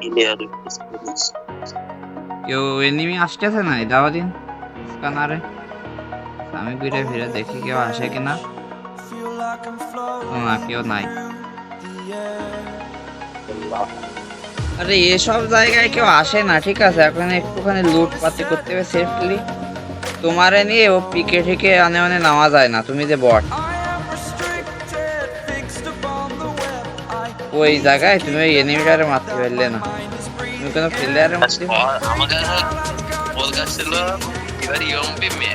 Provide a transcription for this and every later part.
Clear কেউ enemy আসতেছে না দাও দিন স্ক্যানারে? আমি ঘুরে ফিরে দেখি কেউ আসে কিনা। না, কেউ নাই। আরে, এসব জায়গায় কেউ আসে না, ঠিক আছে? এখন একটুখানি লুট পাতি করতে হবে সেফলি তোমারে নিয়ে ও পিকে ঠিকে আনে আনে নামা যায় না, তুমি যে বট। ওই জায়গায় তুমি ওই এনিমিটারে মারতে পারলে না। তুমি কোনো প্লেয়ারে মারতে এবার মে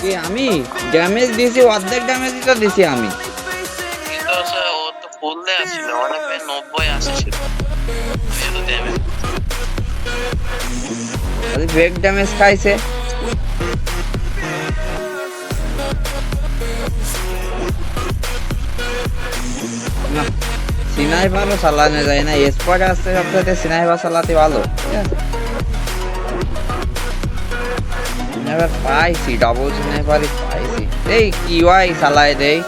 কি আমি? ড্যামেজ দিয়েছি অর্ধেক ড্যামেজই তো দিছি আমি। কিন্তু ও তো ফুললে আসছিল মানে প্রায় নব্বই ড্যামেজ ব্রেক ড্যামেজ খাইছে। না। সিনাইপারও চালানো যায় না স্পট আসতে সবসাথে সিনাইপার চালাতে ভালো, ঠিক আছে? সিনাইপার পাইছি ডাবল পাইছি। এই কি ওয়াই চালায় দেই।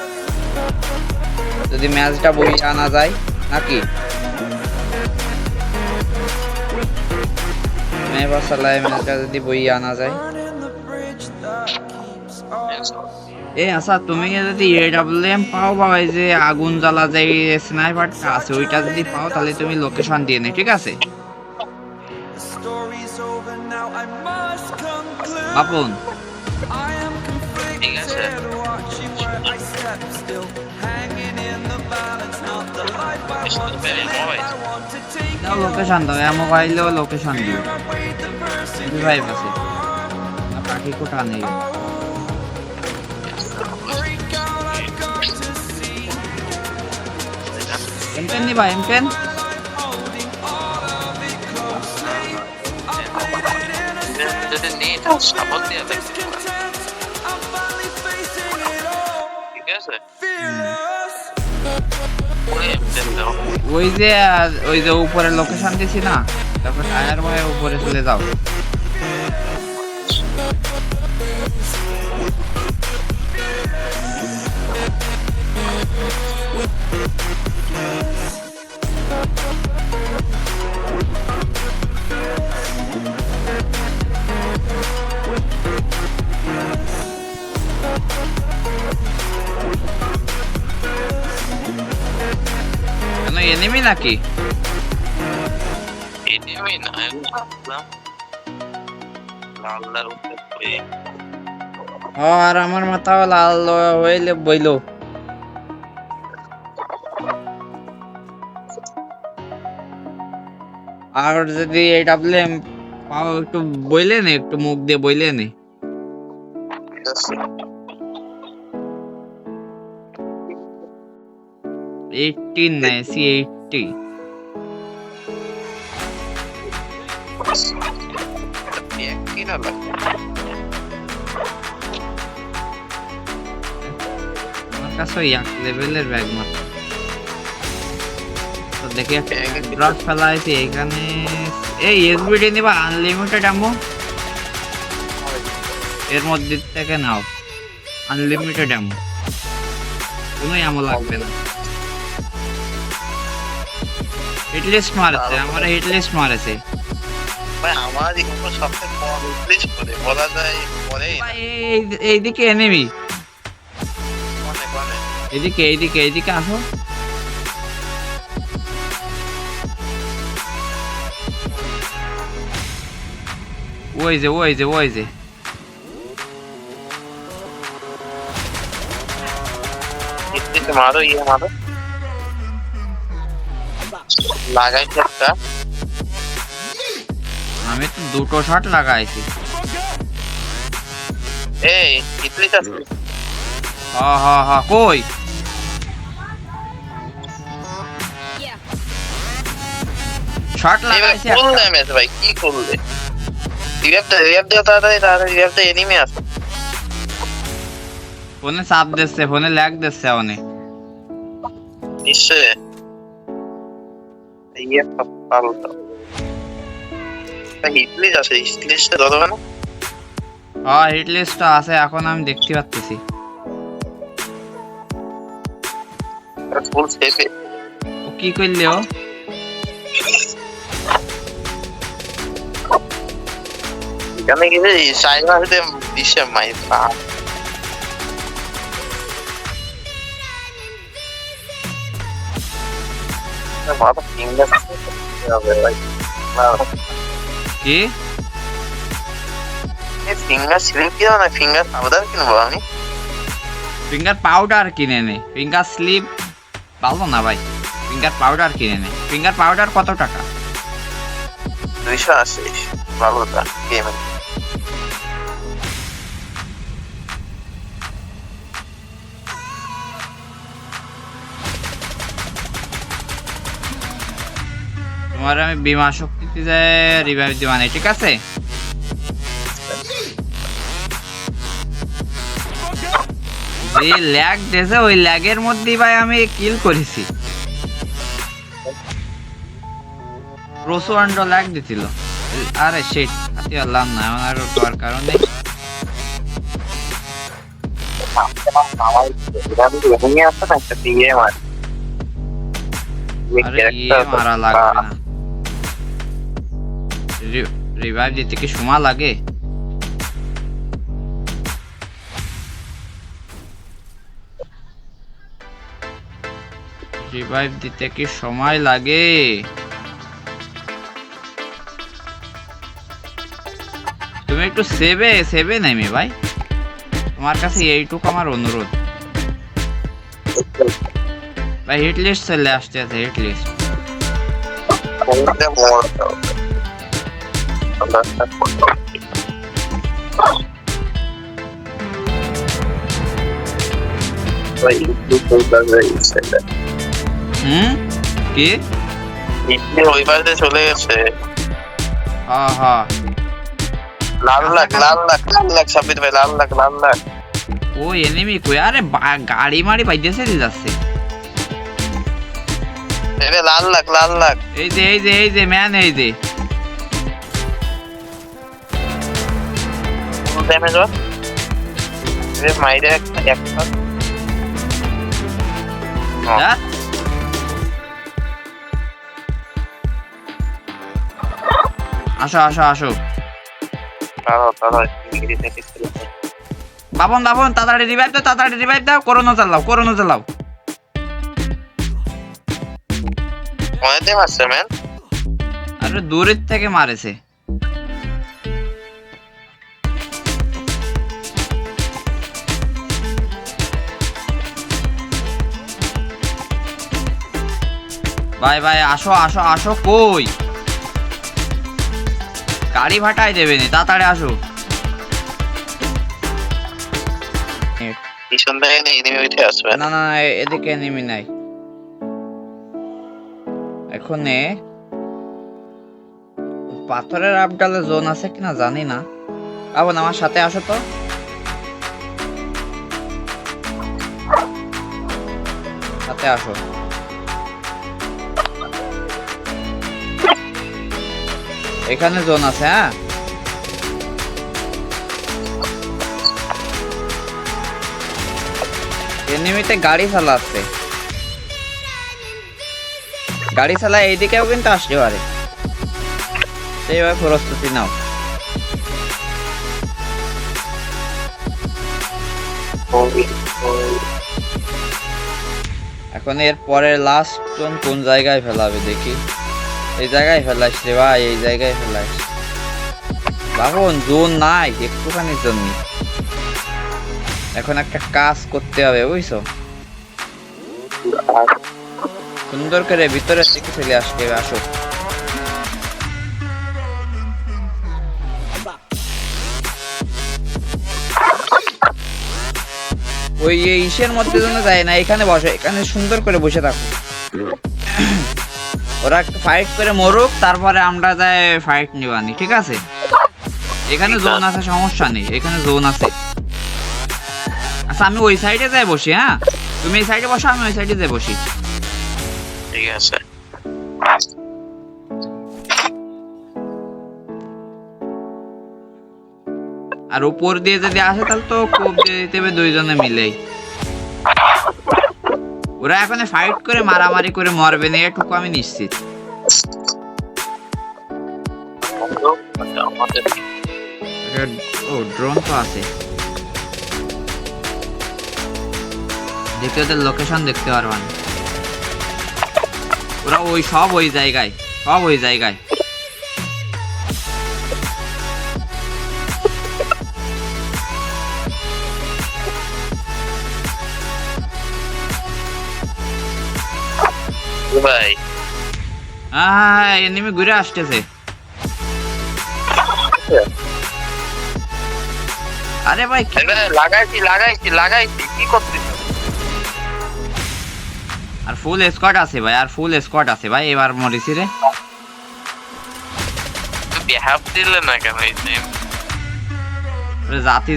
যদি ম্যাচটা বই আনা যায়, নাকি? সিনাইপার চালায় ম্যাচটা যদি বই আনা যায়। এই আচ্ছা তুমি যদি এ এডাব্লিউএম পাও বা ওই যে আগুন জ্বালা যে স্নাইপারটা আছে ওইটা যদি পাও তাহলে তুমি লোকেশন দিয়ে নে ঠিক আছে? ঠিক দাও লোকেশন দাও এমন পাইলেও লোকেশন দিও। ভাই আছে পাখি কোটা নেই। এমপেন নিবা এমপেন যদি নেই তাহলে সাপোর্ট দিয়ে দেখতে ঠিক আছে ওই এমটেন দাও ওই যে আহ, ওই যে উপরে লোকেশন দিছি না তারপর টায়ার বয়ে উপরে চলে যাও এনিমি নাকি এনিমি না আর আমার মাথাও লাল হইলে বইলো আর যদি এই ডাবলেম পাও একটু বইলে নে একটু মুখ দিয়ে বইলে নে এইটিন না এসি এইটটি এক কিনা লাগবে আমার কাছে ওই এক লেভেলের ব্যাগ মাত্র। তো দেখি একটা এর ড্রপ ফেলা আছে এখানে এই এসবিডি নিবা আনলিমিটেড আমো এর মধ্যে থেকে নাও। আনলিমিটেড আমো কোনো আমো লাগবে না। হিট লিস্ট মারেছে আমার হিট লিস্ট মারেছে। ভাই আমার উপর সবচেয়ে কম ইংলিশ করে বলা যায় এই- এইদিকে এনেমি এদিকে এইদিকে এইদিকে আসো। ওই যে ওই যে ওই যে। মারো ইয়ে মারো। লাগাইছে একটা। আমি তো দুটো শট লাগাইছি। এই ইংলিশ আছে হ হ হ কই? শট লাগাইছি একটা। ড্যামেজ ভাই? কি করলে? রিভ্যাপটা রিভ্যাপ দিও তাড়াতাড়ি তাড়াতাড়ি রিভ্যাপটা এনিমি আছে। ফোনে চাপ দিচ্ছে ফোনে ল্যাগ দিচ্ছে অনেক। নিশ্চয় ইয়ে পাল্টা হিটলিস আছে হিটলিসটা ধরো না হ্যাঁ হিট লিস্ট আছে এখন আমি দেখতে পাচ্ছি ফুল সেফে ও কি করলে ও? এখানে গেলে সাইবার হতে বিশ্বে মাই বাবা ফিঙ্গার হবে ভাই কি? ফিঙ্গার স্লিপ কিনো না ফিঙ্গার পাউডার কিনবো আমি। ফিঙ্গার পাউডার কিনে নে। ফিঙ্গার স্লিপ ভালো না ভাই। ফিঙ্গার পাউডার কিনে নে। ফিঙ্গার পাউডার কত টাকা? দুইশো আশি ভালোটা গেমে তোমার আমি বিমা শক্তিতে রিভাইভ দিবানে ঠিক আছে? যে ল্যাগ দিয়েছে, ওই ল্যাগের মধ্যেই ভাই আমি কিল করেছি। প্রসোয়ান্ড ল্যাগ দিছিল। আরে শিট হাতি আল্লাহ না আমার আর কারণে না মার আরে ইয়ে মারা লাগবে না। রিভাইভ দিতে কি সময় লাগে? রিভাইভ দিতে কি সময় লাগে? তুমি একটু সেভে সেভে নেমে ভাই। তোমার কাছে এইটুকু আমার অনুরোধ। ভাই হিট লিস্ট চলে আসতে আছে হিট লিস্ট হ্যাঁ হ্যাঁ লাল লাখ লাল লাখ লাল লাখ সাব্বির ভাই লাল লাখ লাল লাখ ও এনিমি কই গাড়ি মারি বাইদেছে যাচ্ছে লাল লাখ লাল লাখ এই যে এই যে এই যে ম্যান এই যে ড্যামেজ ওর মাইরে একটা একটা যা। আসো আসো আসো। তারা তারা ইংরেজি থেকে শুরু করে। বাবন বাবন তাড়াতাড়ি রিভাইভ দাও তাড়াতাড়ি রিভাইভ দাও করোনা চালাও করোনা চালাও ম্যান আরে দূরের থেকে মারেছে। ভাই ভাই আসো আসো আসো কই? গাড়ি ভাটাই দেবে নি তাড়াতাড়ি আসো। এনিমি না না না, এদিকে নেমি নাই। এখানে পাথরের আপডালে জোন আছে কিনা জানি না। আবার আমার সাথে আসো তো। সাথে আসো। এখানে জোন আছে হ্যাঁ? এনিমিতে গাড়ি চালাচ্ছে গাড়ি চালায় এইদিকেও কিন্তু আসতে পারে। সেইভাবে প্রস্তুতি নাও। এখন এর পরের লাস্ট কোন জায়গায় ফেলাবে দেখি। এই জায়গায় ফেলাইস রে ভাই, এই জায়গায় ফেলাইস বাবন, জোন নাই, একটুখানি জন্য এখন একটা কাজ করতে হবে, বুঝছ? সুন্দর করে ভিতরে থেকে চলে আসতে আসো। ওই ইসের মধ্যে জন্য যায় না, এখানে বসে, এখানে সুন্দর করে বসে থাকো। ওরা একটু ফাইট করে মরুক তারপরে আমরা যাই ফাইট নিবানি ঠিক আছে? এখানে জোন আছে। সমস্যা নেই এখানে জোন আছে। আচ্ছা আমি ওই সাইডে যাই বসি হ্যাঁ? তুমি এই সাইডে বসো আমি ওই সাইডে যাই বসি। ঠিক আছে। আর উপর দিয়ে যদি আসে তাহলে তো কোপ দিয়ে দিতে হবে দুইজনে মিলেই। ওরা এখন ফাইট করে মারামারি করে মরবে না এটুকু আমি নিশ্চিত। ও ড্রোন তো আছে। দেখতে ওদের লোকেশন দেখতে পারবান ওরা ওই সব ওই জায়গায় সব ওই জায়গায়। ভাই এনিমি ঘুরে আসতেছে। আরে ভাই লাগাইছি লাগাইছি লাগাইছি কি করছিস আর ফুল স্কোয়াড আছে ভাই আর ফুল স্কোয়াড আছে ভাই এবার মরিছি রে। তুই হ্যাপ দিলে না কেন এই টাইম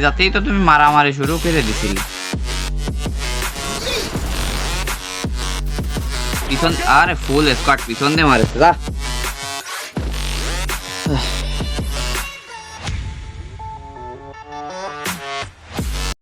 জাতি তো তুমি মারামারি শুরু করে দিছিলে। পিছন আরে ফুল স্কট পিছন দিয়ে মারেছে যা।